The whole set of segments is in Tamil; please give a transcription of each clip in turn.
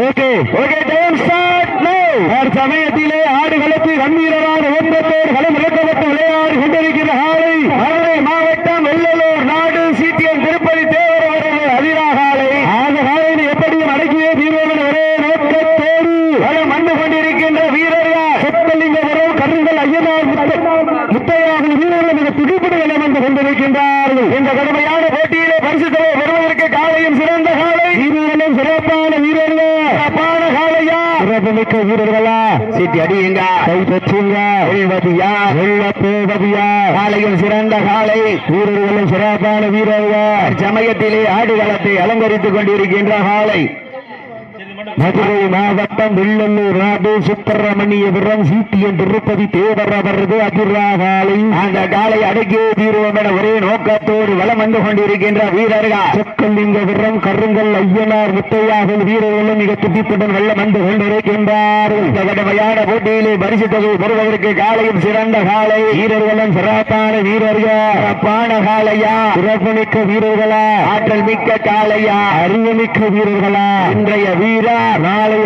Okay okay time start no சமயத்திலே ஆடுகளுக்கு கம்பீரமான பேர் களம் இறக்கப்பட்டு விளையாடி கொண்டிருக்கிற ஆளை மதுரை மாவட்டம் வெள்ளலூர் நாடு சிடிஎம் திருப்பதி தேவர் அவர்கள் அதிராக ஆலை அந்த காலையில் எப்படியும் அடக்கியே தீர்வோம் ஒரே நோக்கத்தோடு களம் வந்து கொண்டிருக்கின்ற வீரர்கள் சொத்தலிங்கபுரம் கருங்கல் ஐயனார் முத்த- முத்தையாவின் வீரர்கள் மிக துடிப்புடன் களம் வந்து கொண்டிருக்கின்றார்கள் இந்த கடுமையான போட்டியிலே பரிசு தொகை பெறுவதற்கு காலையும் சிறந்த காலை வீரர்களும் சிறப்பான வீரர்கள் சிறப்பான காலையா சிறப்புமிக்க வீரர்களா சீட்டி அடியுங்க. கை பெற்றுங்க. வெல்வதியா வெல்ல போவதியா காலையும் சிறந்த காலை. வீரர்களும் சிறப்பான வீரர்கள். சமயத்திலே ஆடுகளத்தை அலங்கரித்துக் கொண்டிருக்கின்ற காலை. மதுரை மாவட்டம் வெள்ளல்லூர் ராபு சுப்பிரமணியபுரம் சிபிஎம் திருப்பதி தேவர் அவரது அதிராகாலை. அந்த காலை அடக்கியே தீர்வோம் என ஒரே நோக்கத்தோடு வளம் வந்து கொண்டிருக்கின்ற வீரர்கள். சொக்கலிங்கபுரம் கருங்கல் ஐயனார் முத்தையாகல் வீரர்களும் மிக துடிப்புடன் வெள்ளம் வந்து கொண்டிருக்கின்றார்கள். இந்த கடுமையான போட்டியிலே பரிசு தொகை பெறுவதற்கு காலையும் சிறந்த காலை. வீரர்களும் சிறப்பான வீரர்கள். சிறப்பான காலையா? சிறப்புமிக்க வீரர்களா? ஆற்றல் மிக்க காலையா? அறிவுமிக்க வீரர்களா? இன்றைய வீரா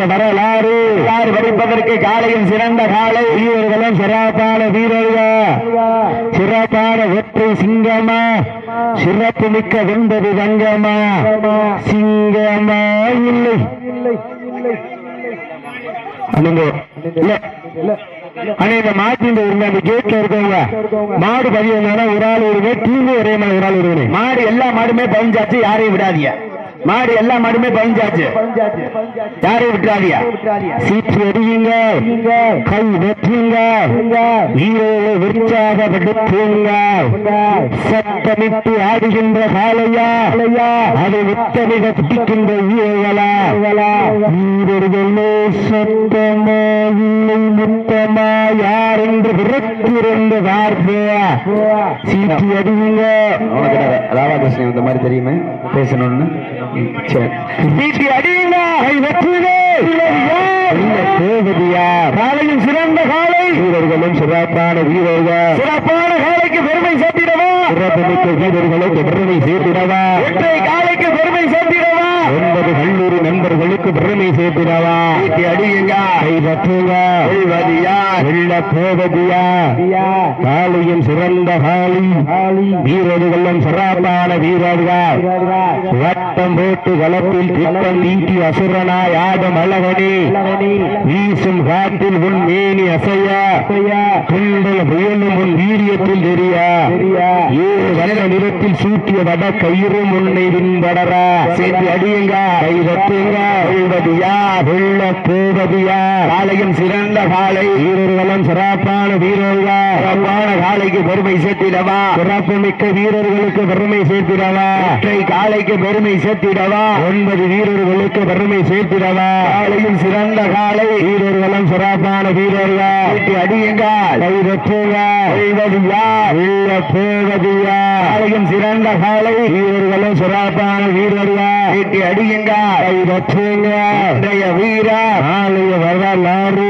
வரலாறு. யார் படிப்பதற்கு காலையும் சிறந்த காலை. வீரர்களும் சிறப்பான வீரர்கள். சிறப்பான ஒற்றை சிங்கமா. சிறப்பு மிக்க வென்பது தங்கமா. சிங்கமா இல்லை. அண்ணங்க இல்ல. அண்ணா இந்த மாட்டின் இருந்த அந்த கேட்ல இருக்கவங்க மாடு பதிவுனால ஒரு ஆள் வருவே டீம் ஒரே மாதிரி ஒரு ஆள் மாடு எல்லா மாடுமே பதிஞ்சாச்சு யாரையும் விடாதீங்க மாடு எல்லா மாடுமே பதிஞ்சாச்சு. யாரையும் விட்டுறாதீங்க சீட்டு அடியுங்க கை வெற்றுங்க வீரர்களை உற்சாகப்படுத்துங்க சத்தமிட்டு ஆடுகின்ற காலையா அதை முத்தமிக பிடிக்கின்ற வீரர்களா வீரர்களே சத்தமா இல்லை முத்தமா? யார் என்று விரத்திருந்த வார்த்தையா சீட்டி அடியுங்க ராதாகிருஷ்ணன் இந்த மாதிரி தெரியுமே? பேசணும்னு? சரி. சீட்டி அடியுங்க. தேவதியா. காலையும் சிறந்த காலை. வீரர்களும் சிறப்பான வீரர்கள். சிறப்பான காலைக்கு பெருமை சேர்த்திடவா? சிறப்புமிக்க வீரர்களுக்கு பெருமை சேர்த்திடவா? காலைக்கு பெருமை சேர்த்திடவா? ஒன்பது கல்லூரி நண்பர்களுக்கு பெருமை சேர்த்திடவா? வெல்வதியா வெல்ல போவதியா? காளியும் சிறந்த காளி. வீரர்களும் சிறப்பான வீரர்கள். வட்டம் போட்டு களத்தில் திட்டம் நீட்டி அசுரனாய் ஆடும் அழகனே. வீசும் காற்றில் உன் மேனி அசையா. குண்டல் புயலும் உன் வீரியத்தில் தெரியா. ஏழு வண்ண நிறத்தில் சூட்டிய வட கயிறும் உன்னை பின்படரா சேர்த்து அடியுங்க. போவதியா காலையும் சிறந்த காலை. வீரர்களும் சிறப்பான வீரர்கள் சிறப்பான காலைக்கு பெருமை சேர்த்திடவா. சிறப்பு மிக்க வீரர்களுக்கு பெருமை சேர்த்திடவா. ஒற்றை காலைக்கு பெருமை சேர்த்திடவா. ஒன்பது வீரர்களுக்கு பெருமை சேர்த்திடவா. காலையும் சிறந்த காலை. வீரர்களும் சிறப்பான வீரர்கள்? வீட்டு அடியுங்க கை வெற்றுங்க வெல்வதியா வெல்ல போவதியா காலையும் சிறந்த காலை. வீரர்களும் சிறப்பான வீரர்கள்? வீட்டு அடியுங்க கை வரலாறு.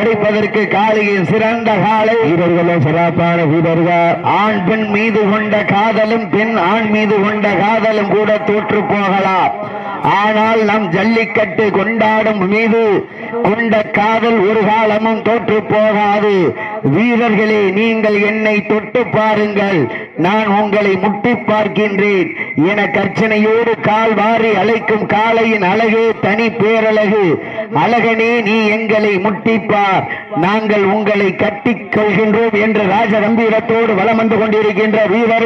உடைப்பதற்கு காலையில் சிறந்த காலை. வீரர்களும் சிறப்பான வீரர்கள்? ஆண் பெண் மீது கொண்ட காதலும் பெண் ஆண் மீது கொண்ட காதலும் கூட தோற்று போகலாம். ஆனால் நம் ஜல்லிக்கட்டு கொண்டாடும் மீது கொண்ட காதல் ஒரு காலமும் தோற்று போகாது. வீரர்களே நீங்கள் என்னை தொட்டு பாருங்கள். நான் உங்களை முட்டி பார்க்கின்றேன். என கர்ச்சனையோடு கால் வாரி அழைக்கும் காளையின் அழகு தனி பேரழகு. அழகனே நீ எங்களை முட்டிப்பார் நாங்கள் உங்களை கட்டிக் கொள்கின்றோம் என்று ராஜ கம்பீரத்தோடு வலம் வந்து கொண்டிருக்கின்ற வீரர்கள்.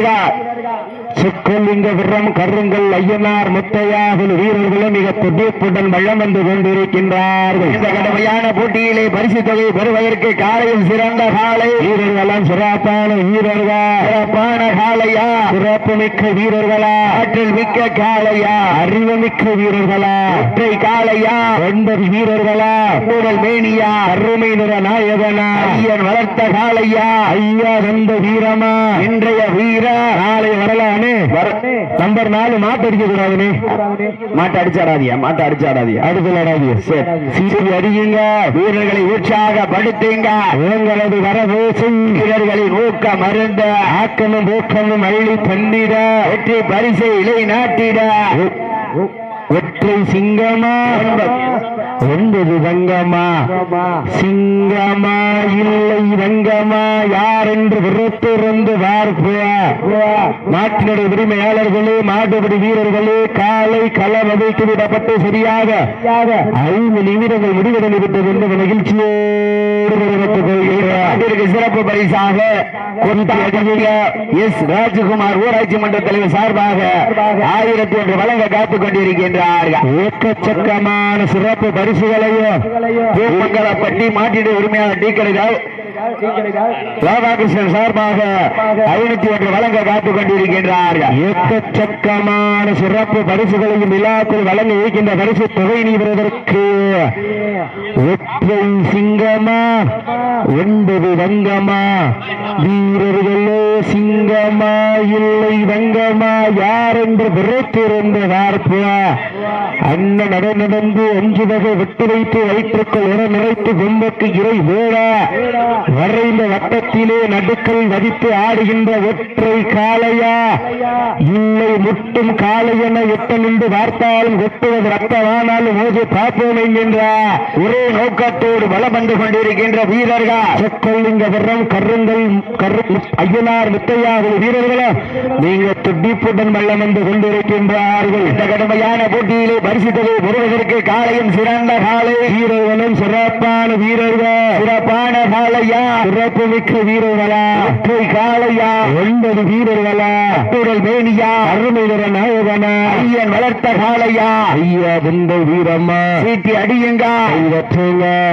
சுக்கலிங்கபுரம் கருங்கல் ஐயனார் முத்தையாவில் வீரர்களும் மிக துடிப்புடன் வள்ளம் வந்து கொண்டிருக்கின்றார்கள். இந்த கடுமையான போட்டியிலே பரிசு தொகை பெறுவதற்கு காலையில் சிறந்த காலை. வீரர்களும் சிறப்பான வீரர்கள்? சிறப்பான காலையா? சிறப்பு மிக்க வீரர்களா? ஆற்றல் மிக்க காளையா அறிவு மிக்க வீரர்களா? ஒற்றை காளையா ஒன்பது வீரர்களா? கூடல் மேனியா? அருமை நிற நாயகனா? ஐயன் வளர்த்த காளையா ஐயா வந்த வீரமா? இன்றைய வீரா நாளை நம்பர் நாலு மாட்டு அடிக்க கூடாதுனே மாட்டு அடிச்சாடாதியா? மாட்டு அடிச்சாடாதியா? அடுத்தலாடாதிய சீட்டி அறியுங்க வீரர்களை உற்சாகப்படுத்துங்க உங்களது வரவு சிங்கர்களை ஊக்க மருந்த ஆக்கமும் ஊக்கமும் அள்ளி தந்திட. வெற்றி பரிசை இலை நாட்டிட. ஒற்றை சிங்கமா? ஒன்பது தங்கமா? சிங்கமா? இல்லை தங்கமா? யார் என்று விருத்திருந்து பார்ப்ப நாட்டினுடைய உரிமையாளர்களே மாட்டுபடி வீரர்களே காலை களம் அமைத்து விடப்பட்டு சரியாக ஐந்து நிமிடங்கள் முடிவடைந்து விட்டது என்று மகிழ்ச்சியோடு கொள்கிறார் சிறப்பு பரிசாக எஸ். ராஜகுமார் ஊராட்சி மன்ற தலைவர் சார்பாக ஆயிரத்தி ஒன்று வழங்க காத்துக் கொண்டிருக்கின்றார்கள் ஏக்கச்சக்கமான சிறப்பு பரிசுகளையும் பூமங்கலப்பட்டி மாட்டிட உரிமையாளர் டீ ராதாகிருஷ்ணன் சார்பாக ஐநூத்தி ஒன்று வழங்க காத்துக் கொண்டிருக்கின்றார். எக்கச்சக்கமான சிறப்பு பரிசுகளையும் விழாக்கள் வழங்க இருக்கின்ற பரிசு தொகை நீவதற்கு ஒற்றை சிங்கமா? ஒன்பது வங்கமா? வீரர்களே சிங்கமா? இல்லை வங்கமா? யார் என்று விரைத்திருந்த பார்ப்பா அண்ணன் நட நடந்து அஞ்சு வகை விட்டு வைத்து வயிற்றுக்குள் உர நிறைத்து கும்பக்கு இறை வேடா. வரைந்த வட்டத்திலே நடுக்கல் வதித்து ஆடுகின்ற ஒற்றை காளையா? இல்லை முட்டும் காளை என எட்ட நின்று பார்த்தாலும் கொட்டுவது ரத்தமானாலும் மோதி பார்ப்போம் என்கின்ற ஒரே நோக்கத்தோடு வளம் வந்து கொண்டிருக்கின்ற வீரர்கள். சொக்கொள்ளிங்க விரம் கருங்கல் கரு ஐயனார் முத்தையா வீரர்களும் நீங்க துடிப்புடன் வல்லம் வந்து கொண்டிருக்கின்றார்கள். இந்த கடுமையான போட்டியிலே பரிசித்தது பெறுவதற்கு காலையும் சிறந்த காலை வீரர்களும் சிறப்பான வீரர்கள். சிறப்பான காலையா சிறப்பு மிக்க வீரர்களா? ஒற்றை காளையா? ஒன்பது வீரர்களா? அட்டுடல் மேனியா? அருமை நிற நாயகனா? ஐயன் வளர்த்த காளையா? ஐயா இந்த வீரம்மா. சீட்டி அடியுங்க?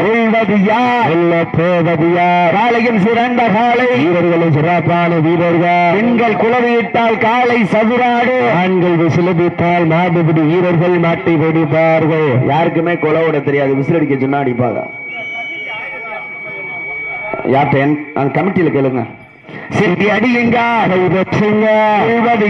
வெல்வது யார்? போவதியா காலையும் சிறந்த காலை வீரர்களும் சிறப்பான வீரர்கள். பெண்கள் குளவியிட்டால் காலை சதுராடு. ஆண்கள் விசிலபித்தால் மாடுபிடி வீரர்கள் மாட்டி வெடிப்பார்கள். யாருக்குமே கொலை விட தெரியாது. விசில் அடிக்க சொன்னா அடிப்பாங்க. யார்கிட்ட என்- கமிட்டியில கேளுங்க. சீட்டி அடியுங்க கைவற்றுங்க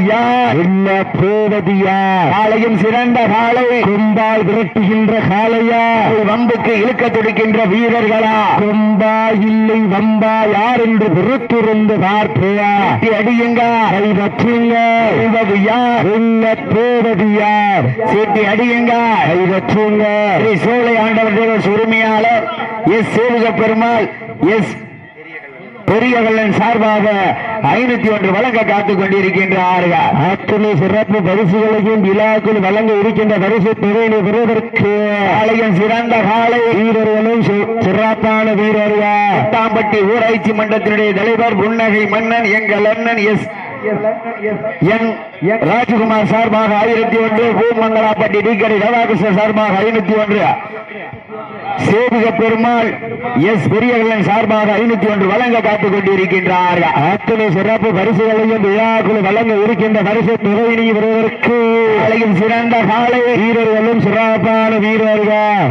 யார் வெல்ல போவதியா காலையும் சிறந்த காலை கொம்பால் விரட்டுகின்ற காளையா? வம்புக்கு இழுக்க துடிக்கின்ற வீரர்களா? கொம்பா இல்லை வம்பா யார் என்று விருத்திருந்து பார்ப்பையா அடியுங்க? கைவற்றுங்க வெல்வது யார் வெல்ல போவது யார் சீட்டி அடியுங்க? கைவற்றுங்க சோலை ஆண்டவர் தேவஸ் உரிமையாளர் எஸ் சேவிக பெருமாள். எஸ். பெரியவள்ளன் சார்பாக ஐநூத்தி ஒன்று வழங்க காத்துக் கொண்டிருக்கின்றார்கள். அத்தனை சிறப்பு பரிசுகளையும் விழாக்கள் வழங்க இருக்கின்ற பரிசு தொகையினை பெறுவதற்கு ஆலயம் சிறந்த காலை. வீரர்களும் சிறப்பான வீரர்கள். பட்டாம்பட்டி ஊராட்சி மன்றத்தினுடைய தலைவர் புன்னகை மன்னன் எங்கள் அண்ணன் எஸ். என் ராஜகுமார் சார்பாக ஆயிரத்தி ஒன்று பூமங்கலாப்பட்டி டிக்கடி ராதாகிருஷ்ணன் சார்பாக ஐநூத்தி ஒன்று. சேவிக பெருமாள் எஸ் பெரியவர்களின் சார்பாக ஐநூத்தி ஒன்று வழங்க காத்துக் கொண்டிருக்கின்றார். அத்தனை சிறப்பு பரிசுகளையும் விழாக்குழு வழங்க இருக்கின்ற பரிசு தொகையினை வருவதற்கு ஆலயம் சிறந்த காலை. வீரர்களும் சிறப்பான வீரர்கள்.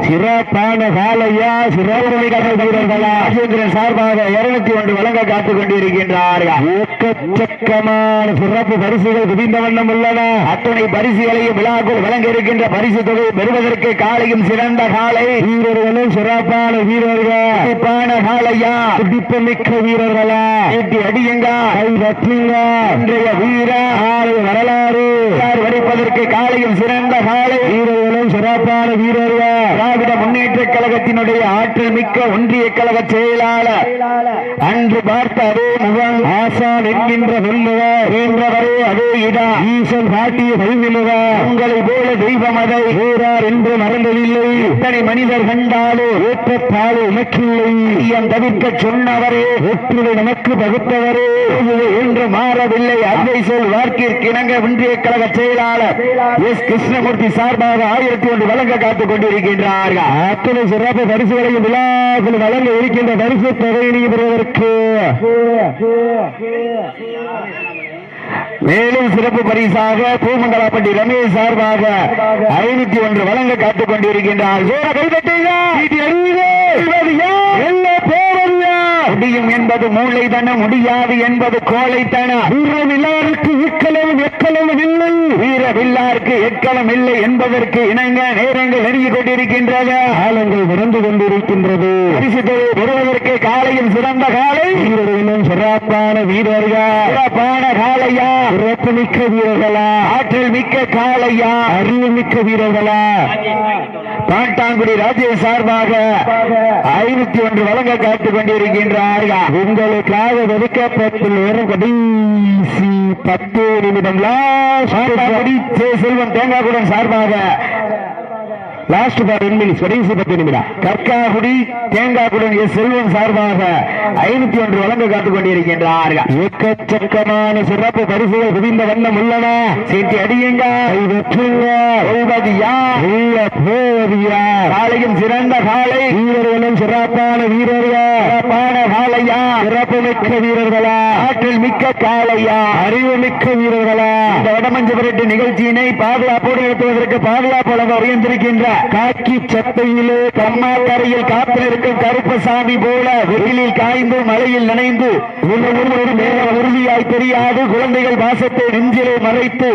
சிறப்பான காலையா. சிறப்பு வீரர்களா. ராஜேந்திரன் சார்பாக இருநூத்தி ஒன்று வழங்க காத்துக் கொண்டிருக்கின்றார். ஏக்கச்சக்கமான சிறப்பு பரிசுகள் குவிந்த வண்ணம் உள்ளன. அத்தனை பரிசுகளையும் விழாக்குள் வழங்க இருக்கின்ற பரிசு தொகை பெறுவதற்கு காலையும் சிறந்த காலை. வீரர்களும் சிறப்பான வீரர்கள். சிறப்பான காலையா துடிப்பு மிக்க வீரர்களா. ஈட்டி அடியுங்க. கை கட்டுங்க இன்றைய வீர ஆலை வரலாறு. வடிப்பதற்கு காலையும் சிறந்த காலை வீரர்களும் சிறப்பான வீரர்கள். திராவிட முன்னேற்ற கழகத்தினுடைய ஆற்றல் மிக்க ஒன்றிய கழக செயலாளர் அன்று பார்த்த அதே முகம். ஆசான் என்கின்ற என்றவரே அதே இடா ஈசன் காட்டிய கல்விமுகர் உங்களை போல தெய்வம் அதை. வீரார் என்று மறந்ததில்லை. இத்தனை மனிதர் கண்டாலோ ஏற்றத்தாலோ உனக்கில்லை. ஐயம் தவிர்க்க சொன்னவரே ஒற்றுமை நமக்கு பகுத்தவரே. என்று மாறவில்லை. அவை சொல் வார்க்கிற்கு இணங்க ஒன்றிய கழக செயலாளர் எஸ். கிருஷ்ணமூர்த்தி சார்பாக ஆயிரத்தி ஒன்று வழங்க காத்துக் கொண்டிருக்கின்றார்கள். அத்தனை சிறப்பு பரிசுகளையும் விழாக்கள் வழங்க இருக்கின்ற பரிசு தொகையினை பெறுவதற்கு. மேலும் சிறப்பு பரிசாக பூமங்கலாப்பட்டி ரமேஷ் சார்பாக ஐநூத்தி ஒன்று வழங்க காத்துக் கொண்டிருக்கின்றார் முடியும் என்பது மூளைதனம் முடியாது என்பது கோழைத்தனம் வீரவில்லாருக்கு இக்களவும் எக்களவும் இல்லை. வீரவில்லாருக்கு எக்களம் இல்லை என்பதற்கு இணங்க நேரங்கள் நெருங்கிக் கொண்டிருக்கின்றது காலங்கள் நடந்து கொண்டிருக்கின்றது. பரிசு பெறுவதற்கு காலையில் சிறந்த காலை. வீரர்களும் சிறப்பான வீரர்கள். சிறப்பான காலையா சிறப்புமிக்க வீரர்களா. ஆற்றல் மிக்க காலையா அறிவுமிக்க வீரர்களா. பாட்டாங்குடி ராஜ்ய சார்பாக ஐநூத்தி ஒன்று வழங்க காத்துக் கொண்டிருக்கின்றார்கள் உங்களுக்காக ஒதுக்கப்பட்டுள்ள கடைசி பத்து நிமிடம் லாஸ்ட் பாட்டாங்குடி சே. செல்வம் தேங்காய்குடன் சார்பாக லாஸ்ட் ஃபார் மினிட்ஸ் கடைசி பத்து நிமிடம். கற்காகுடி தேங்காய்குடன் எஸ் செல்வம் சார்பாக ஐநூத்தி ஒன்று வழங்க காத்துக் கொண்டிருக்கின்றார்கள். எக்கச்சக்கமான சிறப்பு பரிசுகள் குவிந்த வண்ணம் உள்ளன. சீட்டி அடியுங்க. காலையும் சிறந்த காலை. வீரர்களும் சிறப்பான வீரர்கள். சிறப்பான காலையா. சிறப்பு மிக்க வீரர்களா. ஆற்றல் மிக்க காலையா. அறிவு மிக்க வீரர்களா. இந்த வடமஞ்சபுரட்டு நிகழ்ச்சியினை பாதுகாப்போடு நடத்துவதற்கு பாதுகாப்பு வழங்க உயர்ந்திருக்கின்ற காக்கி சட்டையிலே கம்மாக்கரையில் காத்திருக்கும் கருப்பசாமி போல வெயிலில் காய்ந்து மழையில் நனைந்து ஒரு உறுதியாய் தெரியாது. குழந்தைகள் வாசத்தை நெஞ்சிலே மறைத்து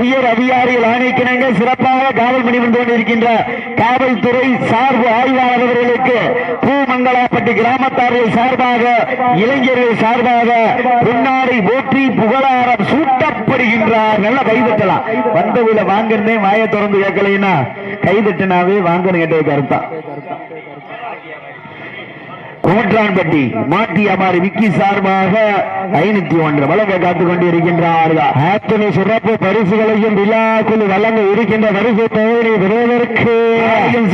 உயர் அதிகாரிகள் ஆணைக்கிணங்க சிறப்பாக காவல் பணி வந்து கொண்டிருக்கின்ற காவல்துறை சார்பு ஆய்வாளர்களுக்கு பூமங்கலாப்பட்டி கிராமத்தார்கள் சார்பாக இளைஞர்கள் சார்பாக பொன்னாடை போற்றி புகழாரம் சூட்டப்படுகின்றார். நல்ல கைதட்டலாம். வந்தவுல வாங்கிருந்தேன் வாயை திறந்து கேட்கலைன்னா கட்டினாவே வாங்கணும் கேட்டதுக்கு அர்த்தம். கருத்தா கோட்ரான்பட்டி மாட்டியமாரி விக்கி சார்பாக ஐநூத்தி ஒன்று வழங்க காத்துக் கொண்டிருக்கின்றார்கள் அத்தனை சிறப்பு பரிசுகளையும் விழாக்குள் வழங்க இருக்கின்ற பரிசு தொகையை பெறுவதற்கு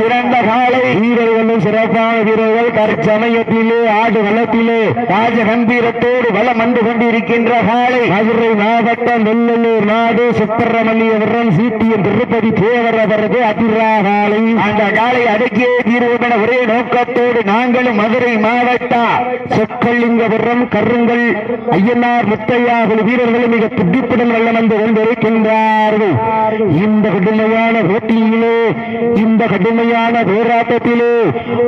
சிறந்த காலை. வீரர்களும் சிறப்பான வீரர்கள். தற்சமயத்திலே ஆடு வளத்திலே ராஜ கம்பீரத்தோடு வலம் வந்து கொண்டிருக்கின்ற காலை. மதுரை மாவட்டம் நெல்லூர் நாடு சுப்பிரமணியபுரம் சீட்டியம் திருப்பதி தேவரவரது அதிரா காலை. அந்த காலை அடக்கியே தீர்வு என ஒரே நோக்கத்தோடு நாங்களும் மதுரை மாவட்டம் சொக்கலிங்கபுரம் கருங்கல் ஐயனார் முத்தையா குழு வீரர்களும் மிக துடிப்புடன் வெள்ளம் வந்து கொண்டிருக்கின்றார்கள் இந்த கடுமையான போட்டியிலே இந்த கடுமையான போராட்டத்திலே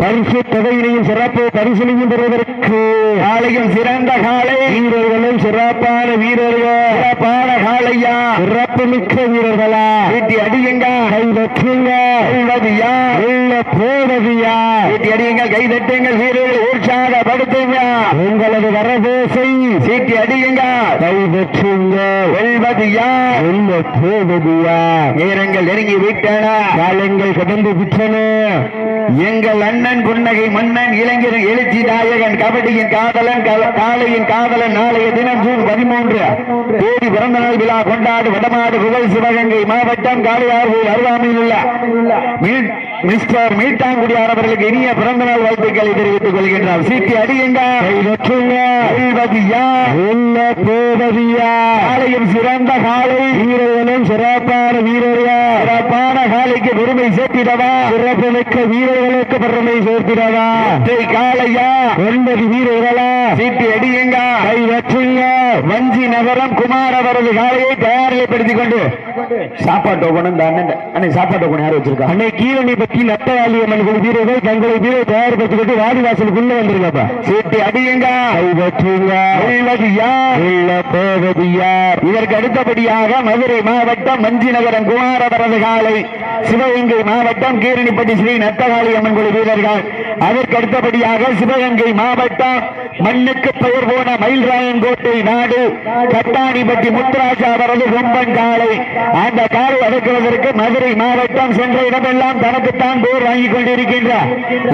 பரிசு தொகையினையும் சிறப்பு பரிசினையும் பெறுவதற்கு காலையும் சிறந்த காலை. வீரர்களும் சிறப்பான வீரர்கள். சிறப்பான காலையா? சிறப்பு மிக்க வீரர்களா? வீட்டி அடியுங்க. கை வெற்றுங்க சொல்வது யார் உள்ள போவது யார் வீட்டி அடியுங்கள் கை தட்டுங்கள் வீரர்கள். உற்சாகப்படுத்துங்க. உங்களது வரவேசை சீட்டி அடியுங்க. கை பெற்றுங்க வெல்வது யார் உள்ள நேரங்கள் நெருங்கி விட்டன காலங்கள் கடந்து விட்டன. எங்கள் அண்ணன் புன்னகை மன்னன் இளைஞர் எழுச்சி நாயகன் கபடியின் காதலன் கல- காளையின் காதலன் நாளைய தினம் ஜூன் பதிமூன்று. தேதி பிறந்த நாள் விழா கொண்டாடு வடமாடு புகழ் சிவகங்கை மாவட்டம் காளியார்கோயில் அருகாமையில் உள்ள மிஸ்டர் மீட்டாங்குடியார் அவர்களுக்கு இனிய பிறந்த நாள் வாழ்த்துக்களை தெரிவித்துக் கொள்கின்றார் சீட்டி அடியுங்க. கை வெற்றுங்க. வெல்வது யார் உள்ள போவது யார் காளையும் சிறந்த காளை வீரர்களும் சிறப்பான வீரர்கள். சிறப்பான காளைக்கு பெருமை சேர்த்திடவா. சிறப்பு மிக்க வீரர்களுக்கு பெருமை ஒற்றை காளையா ஒன்பது வீரர்களா. சீட்டி அடியுங்க. கை வெற்றுங்க. வஞ்சி நகரம் குமார் அவரது காலையை தயாரிலைப்படுத்திக் கொண்டு சாப்பாட்டு கொண்டு அண்ணன். அண்ணன் சாப்பாட்டு கொண்டு யாரும் வச்சிருக்கா? அன்னை கீழணி பற்றி நட்டவாளி அம்மன் குழு வீரர்கள் தங்களை வீரரை தயார்படுத்திக்கிட்டு வாடிவாசலுக்குள்ள வந்துருங்கப்பா சீட்டி அடியுங்க. உள்ள போவது யார் இதற்கு அடுத்தபடியாக மதுரை மாவட்டம் மஞ்சி நகரம் குமார் அவரது காலை சிவகங்கை மாவட்டம் கீரணிப்பட்டி ஸ்ரீ நத்தகாளி அம்மன் குழு வீரர்கள். அதற்கு அடுத்தபடியாக சிவகங்கை மாவட்டம் மண்ணுக்கு பெயர் போன மயில்ராயன் கோட்டை நாடு கட்டாணிப்பட்டி முத்துராஜா அவரது கொம்பன் காலை. அந்த காலை அடக்குவதற்கு மதுரை மாவட்டம் சென்ற இடமெல்லாம் தனக்குத்தான் போர் வாங்கிக் கொண்டிருக்கின்ற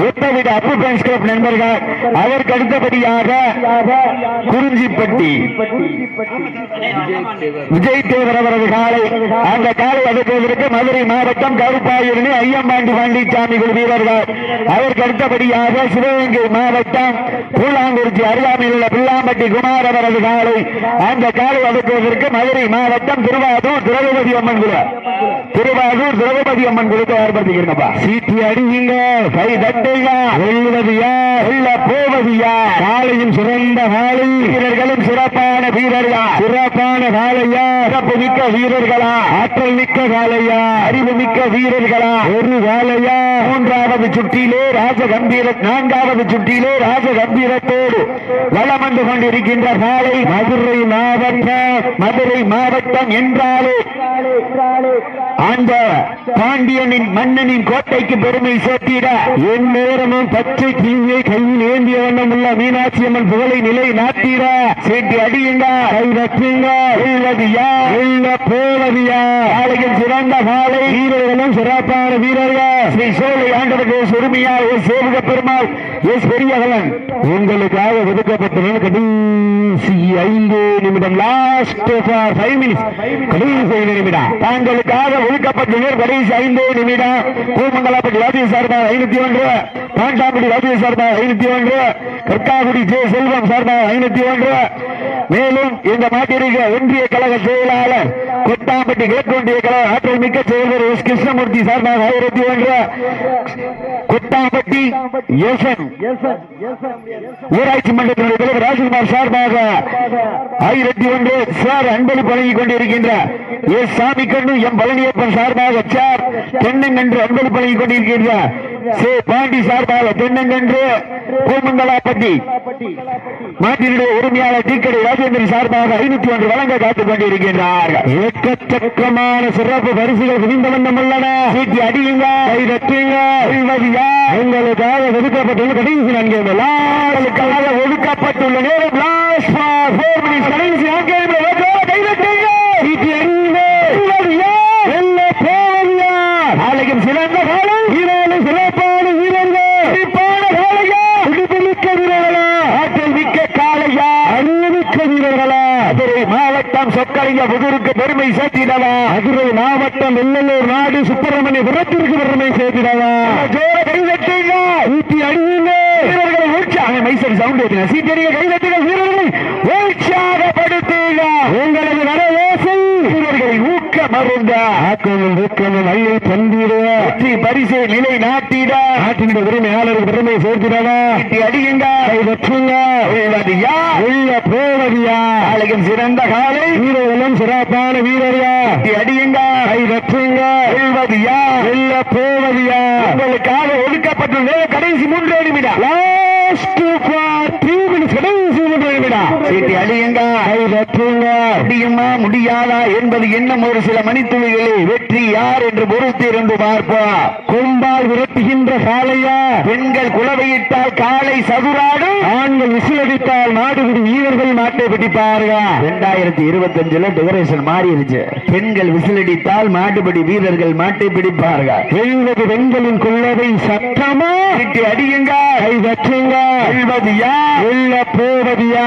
ஒத்தவிட அப்பு பென்ஸ் கிளப் நண்பர்கள் அதற்கு அடுத்தபடியாக குறிஞ்சிப்பட்டி. விஜய் தேவர் அவரது காலை அந்த காலை அடக்குவதற்கு மதுரை மாவட்டம் கருப்பாயூரணி ஐயம்பாண்டி பழனிசாமி குழு வீரர்கள் அதற்கு அடுத்தபடியாக சிவகங்கை மாவட்டம் பூலாங்குறிச்சி அருகாமையில் உள்ள பில்லாம்பட்டி குமார் அவரது காலை அந்த காலை அடக்குவதற்கு மதுரை மாவட்டம் திருவாதூர் திரௌபதி அம்மன் குழு. திருவாரூர் திரௌபதி அம்மன் குழு தயார்படுத்திக்கிறப்பா சீட்டி அடியுங்க கை தட்டுங்க. வெல்வது யார் வெல்ல போவது யார் காலையும் சிறந்த காலை வீரர்களும் சிறப்பான வீரர்கள்? சிறப்பான காலையா சிறப்பு மிக்க வீரர்களா? ஆற்றல் மிக்க காலையா அறிவு மிக்க வீரர்களா? ஒரு வேலையா மூன்றாவது சுற்றிலே ராஜ கம்பீர நான்காவது சுற்றிலே ராஜ கம்பீரத்தோடு வளம் வந்து கொண்டிருக்கின்ற காலை மதுரை மாவட்டம் மதுரை மாவட்டம் என்றாலே அந்த பாண்டியனின் மன்னனின் கோட்டைக்கு பெருமை சேர்த்திட என் நேரமும் பச்சை தீயை கையில் ஏந்திய வண்ணம் உள்ள மீனாட்சி அம்மன் புகழை நிலை நாட்டிட சீட்டி அடியுங்க கை வச்சுங்க உள்ளது யார் உள்ள போவதியா காலையில் சிறந்த காலை வீரர்களும் சிறப்பான வீரர்கள். ஸ்ரீ சோலை ஆண்டவர்கள் எஸ் உரிமையா எஸ் சேவக பெருமாள் எஸ் பெரியகலன் உங்களுக்காக ஒதுக்கப்பட்ட கடைசி ஐந்து நிமிடம் லாஸ்ட் ஃபார் ஃபைவ் மினிட்ஸ் கடைசி ஐந்து நிமிடம். தாங்களுக்காக ஒதுக்கப்பட்டுள்ள கடைசி ஐந்து நிமிடம். பூமங்கலாப்பட்டி வாத்திய சார்பாக ஐநூத்தி ஒன்று பாண்டாம்பட்டி வாத்திய சார்பாக ஐநூத்தி ஒன்று கற்காகுடி ஜே செல்வம் சார்பாக ஐநூத்தி ஒன்று. மேலும் இந்த மாட்டிற்கு ஒன்றிய கழக செயலாளர் கொட்டாம்பட்டி கிழக்கு ஒன்றிய கழக ஆற்றல் மிக்க செயலர் எஸ் கிருஷ்ணமூர்த்தி சார்பாக ஆயிரத்தி ஒன்று. கொட்டாம்பட்டி எஸ்என் ஊராட்சி மன்றத்தினுடைய தலைவர் ராஜ்குமார் சார்பாக ஆயிரத்தி ஒன்று. சார் அன்பளி வழங்கிக் கொண்டிருக்கின்ற எஸ் சாமி கண்ணு எம் பழனியப்பன் சார்பாக சார் தென்னங்கன்று அன்பளி வழங்கிக் கொண்டிருக்கின்ற சே பாண்டி சார்பாக தென்னங்கன்று பூமங்கலாப்பட்டி மாட்டினுடைய உரிமையாளர் டிக்கடி ராஜேந்திரன் சார்பாக ஐநூத்தி ஒன்று வழங்க காத்துக் கொண்டிருக்கின்றார்கள் ஏக்கச்சக்கமான சிறப்பு பரிசுகள் குவிந்த வந்தம் உள்ளன. சீட்டி அடியுங்க கை தட்டுங்க வெல்வதியா? ஒதுக்கப்பட்டுள்ள கடைசி நான்கு நாளுக்காக ஒதுக்கப்பட்டுள்ள நேரம் கடைசி நான்கு கைதட்டுங்க. சீட்டி அடிங்க வெல்வதியா? வெல்ல போவதியா நாளைக்கும் சிறந்த காலம் வீரர்கள் சிறப்பான வீரர்கள் சிறப்பான காளையா துடிப்புமிக்க வீரர்களா ஆற்றல் மிக்க காளையா அறிவுமிக்க வீரர்களா மதுரை மாவட்டம் சொக்கலிங்க புதூருக்கு பெருமை சேர்த்திடவா மதுரை மாவட்டம் வெள்ளலூர் நாடு சுப்பிரமணியபுரத்திற்கு பெருமை சேர்த்திடவா ஜோர கைதட்டுங்க ஊட்டி அடியுங்க. வீரர்களை உற்சாக மைசூர் சவுண்ட் ஏற்றுங்க சீட்டடிய கைதட்டுங்க வீரர்களை உற்சாகப்படுத்துங்க உங்களது ஊக்க மருந்த ஆக்கமும் ஊக்கமும் அள்ளி தந்திட. வெற்றி பரிசை நிலை நாட்டிட. நாட்டினுடைய உரிமையாளருக்கு பெருமை சேர்த்திடவா? சீட்டி அடியுங்க. கை வெற்றுங்க. வெல்வது யார் உள்ள போவதியா நாளைக்கும் சிறந்த காலை. வீரர்களும் சிறப்பான சீட்டி அடியுங்க. கை வெற்றுங்க. வெல்வது யார் உள்ள போவதியா உங்களுக்காக ஒதுக்கப்பட்டுள்ள கடைசி மூன்று நிமிடம். லாஸ்ட் ஃபார் த்ரீ மினிட்ஸ் சீட்டி அடியுங்க முடியுமா முடியாதா என்பது இன்னும் ஒரு சில மணித்துளிகளில் வெற்றி யார் என்று பொறுத்திருந்து பார்ப்போம். கொம்பால் விரட்டுகின்ற காளையா பெண்கள் குலவையிட்டால் காலை சதுராடும் ஆண்கள் விசிலடித்தால் நாடுகுடி வீரர்கள் மாட்டை பிடிப்பார்கள்? ரெண்டாயிரத்தி இருபத்தி அஞ்சுல டெக்கரேஷன் மாறிடுச்சு. பெண்கள் விசிலடித்தால் மாட்டுப்படி வீரர்கள் மாட்டை பிடிப்பார்கள்? வெல்வது பெண்களின் கொள்ளவை சட்டமா சீட்டி அடியுங்க. கை வெற்றுங்க வெல்வது யார் உள்ள போவதியா?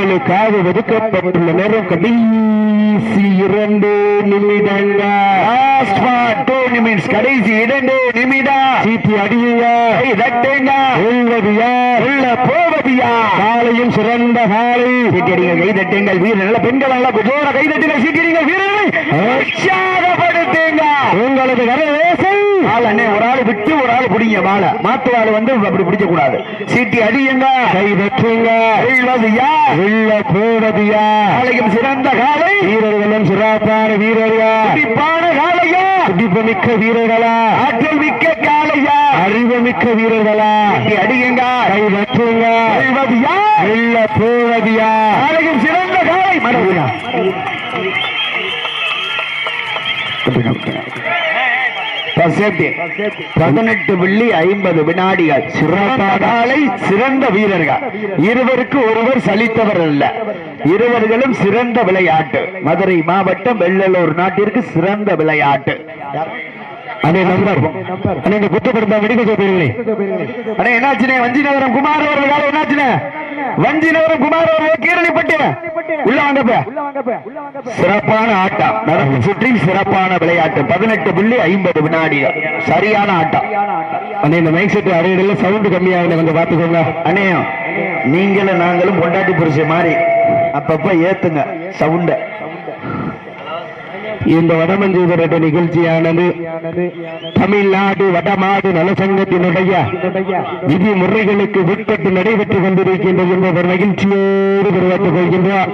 உங்களுக்காக ஒதுக்கப்பட்டுள்ள நேரம் கடைசி இரண்டு நிமிடங்கள். கடைசி இரண்டு நிமிடம். சீட்டி அடியுங்க. கை யார்? உள்ள போ. யார்? காலையும் சிறந்த காலை சீட்டடிங்க கை தட்டுங்கள். வீரர் நல்ல பெண்கள் நல்ல ஜோர கை தட்டுங்க சீட்டடிங்க வீரர்களை உற்சாகப்படுத்துங்க. உங்களது வரவேசை ஒரு ஆள் விட்டு ஒரு ஆள் பிடிங்க. வாழ. மாத்து ஆள் வந்து அப்படி பிடிக்க கூடாது சீட்டி அடியுங்க. கை வெற்றுங்க போவது யார் நாளைக்கும் சிறந்த காலை. வீரர்களும் சிறப்பான வீரர்கள். காலையா துடிப்பு மிக்க வீரர்களா? ஆற்றல் மிக்க காலையா அறிவு மிக்க வீரர்களா அடியுங்க. கை வெற்றுங்க வெல்வது யார் வெல்ல போவது யார் நாளைக்கும் சிறந்த காலை மறுபடியா பதினெட்டு புள்ளி ஐம்பது வினாடிகள். காலை சிறந்த வீரர்கள். இருவருக்கு ஒருவர் சலித்தவர் அல்ல. இருவர்களும் சிறந்த விளையாட்டு. மதுரை மாவட்டம் வெள்ளலூர் நாட்டிற்கு சிறந்த விளையாட்டு. அண்ணே நம்பர். அண்ணே இந்த குத்துப்படுத்த வெடிக்க போயிருங்களே அண்ணே என்னாச்சுனே வஞ்சிநகரம் குமார் அவர்கள் காலை என்னாச்சுனே வஞ்சி நகரம் குமார் அவர்கள் கீரணிப்பட்டு. உள்ள வாங்கப்ப. சிறப்பான ஆட்டம். நடந்து சுற்றி சிறப்பான விளையாட்டு. பதினெட்டு புள்ளி ஐம்பது வினாடி. சரியான ஆட்டம். அண்ணே இந்த மைக் செட் அறையிடல சவுண்ட் கம்மியாகல கொஞ்சம் பாத்துக்கோங்க அண்ணே நீங்களும் நாங்களும் கொண்டாட்டி புரிச்ச மாதிரி அப்பப்ப ஏத்துங்க சவுண்டை இந்த வடமஞ்சூரட்ட நிகழ்ச்சியானது தமிழ்நாடு வடமாடு நலசங்கத்தினுடைய விதிமுறைகளுக்கு உட்பட்டு நடைபெற்றுக் கொண்டிருக்கின்றது என்பதை மகிழ்ச்சியோடு உருவாக்கிக் கொள்கின்றார்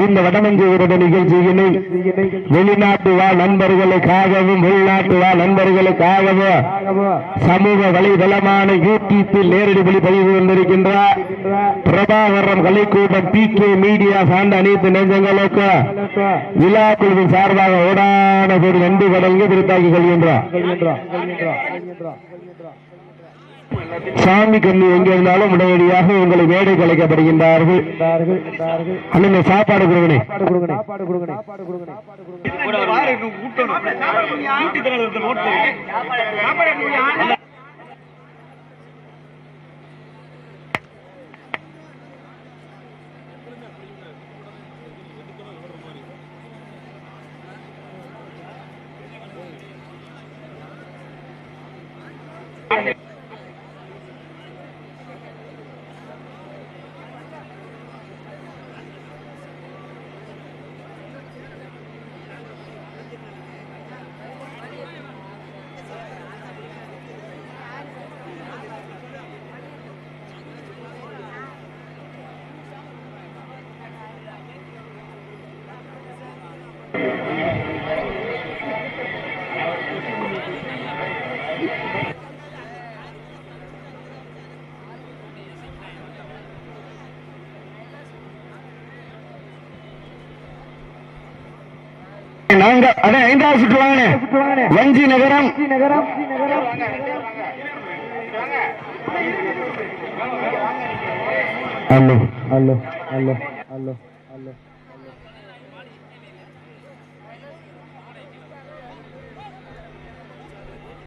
இந்த வடமஞ்சூரட்ட நிகழ்ச்சியினை வெளிநாட்டு வாழ் நண்பர்களுக்காகவும் உள்நாட்டு வாழ் நண்பர்களுக்காகவும் சமூக வலைதளமான யூடியூப்பில் நேரடி ஒளிப்பதிவு கொண்டிருக்கின்றார் பிரபாகரம் கலைக்கூட்டம் பி கே மீடியா சார்ந்த அனைத்து நெஞ்சங்களுக்கு விழா குழுவின் சார்பாக ஓடான போது நன்றி கடல்கள் திருத்தாக்கி கொள்கின்றார் சாமி கண்ணி எங்க இருந்தாலும் உடனடியாக உங்களை மேடை கலைக்கப்படுகின்றார்கள் அண்ணன் சாப்பாடு கொடுங்கண்ணே நாங்க அண்ணே ஐந்தாவது சுற்று வாங்கண்ணே வஞ்சி நகரம். ஹலோ. Hello hello hello.